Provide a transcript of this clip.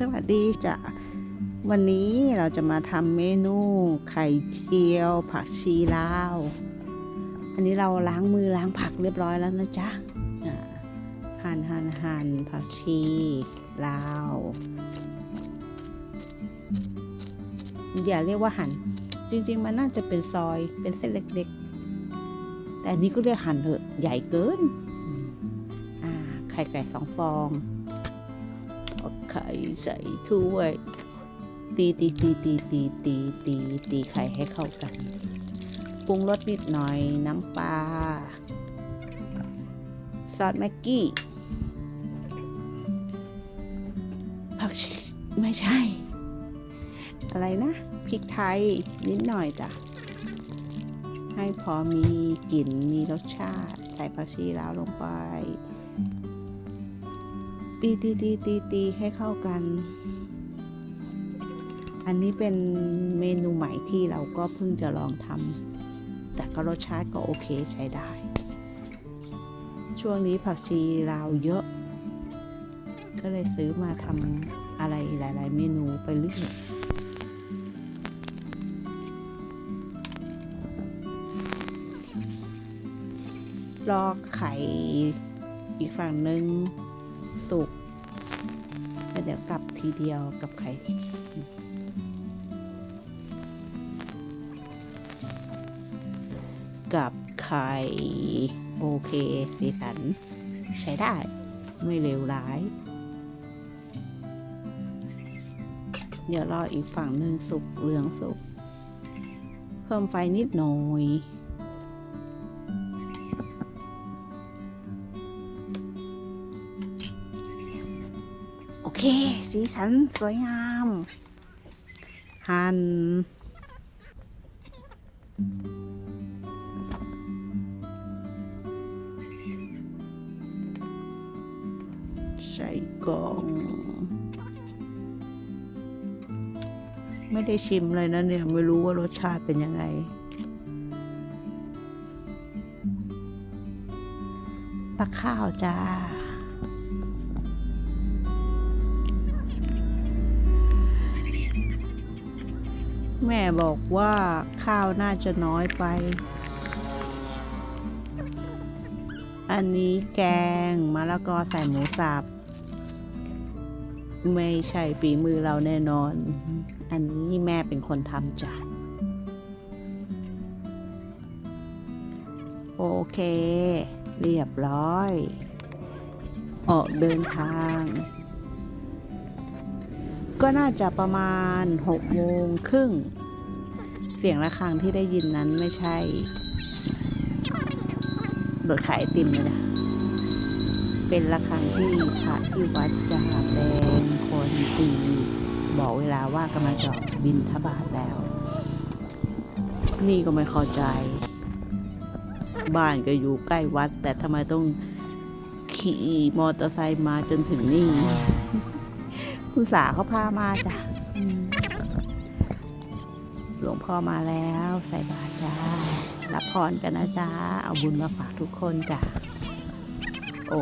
สวัสดีจ้ะวันนี้เราจะมาทำเมนูไข่เจียว ผักชีลาว อันนี้เราล้างมือล้างผักเรียบร้อยแล้วนะจ๊ะอ่าหั่นหั่นหั่นผักชีลาว อย่าเรียกว่าหั่นจริง ๆ มันน่าจะเป็นซอยเป็นเส้นเล็ก ๆ แต่อันนี้ก็เรียกหั่นเถอะใหญ่เกิน อ่า ไข่ไก่สองฟอง ไข่ใส่ถ้วย ตีตีตีตีตีตีตีตีไข่ให้เข้ากันปรุงรสนิดหน่อยน้ำปลาซอสแม็กกี้ผักชไม่ใช่ อะไรนะพริกไทยนิดหน่อยจ้ะให้พอมีกลิ่นมีรสชาติ ใส่ผักชีลาวลงไป ตีตีตีตีตีให้เข้ากัน อันนี้เป็นเมนูใหม่ที่เราก็เพิ่งจะลองทำแต่ก็รสชาติก็โอเคใช้ได้ ช่วงนี้ผักชีลาวเยอะ ก็เลยซื้อมาทำอะไรหลาย ๆ เมนูไปเรื่อยรอไข่อีกฝั่งหนึ่ง สุกแล้วเดี๋ยวกลับทีเดียวกับไข่กับไข่โอเคสีสัน ใช้ได้ ไม่เลวร้าย เดี๋ยวรออีกฝั่งหนึ่งสุกเหลืองสุก เพิ่มไฟนิดหน่อย เค สีสันสวยงามหั่นใส่กล่อง ไม่ได้ชิมเลยนะเนี่ย ไม่รู้ว่ารสชาติเป็นยังไงตักข้าวจ้า แม่บอกว่าข้าวน่าจะน้อยไป อันนี้แกงมะละกอใส่หมูสับ ไม่ใช่ฝีมือเราแน่นอน อันนี้แม่เป็นคนทำจ้ะ โอเค เรียบร้อย ออกเดินทาง ก็น่าจะประมาณ6โมงครึ่ง เสียงระฆังที่ได้ยินนั้นไม่ใช่รถขายไอติมเลยนะเป็นระฆังที่พระที่วัดจะหาแรงคนตีบอกเวลาว่ากำลังจะบินทบาทแล้ว นี่ก็ไม่เข้าใจ บ้านก็อยู่ใกล้วัด แต่ทำไมต้องขี่มอเตอร์ไซค์มาจนถึงนี่ คุณสาเขาพามาจ้ะหลวงพ่อมาแล้วใส่บาตรจ้า รับพรกันนะจ้า เอาบุญมาฝากทุกคนจ้ะโอ้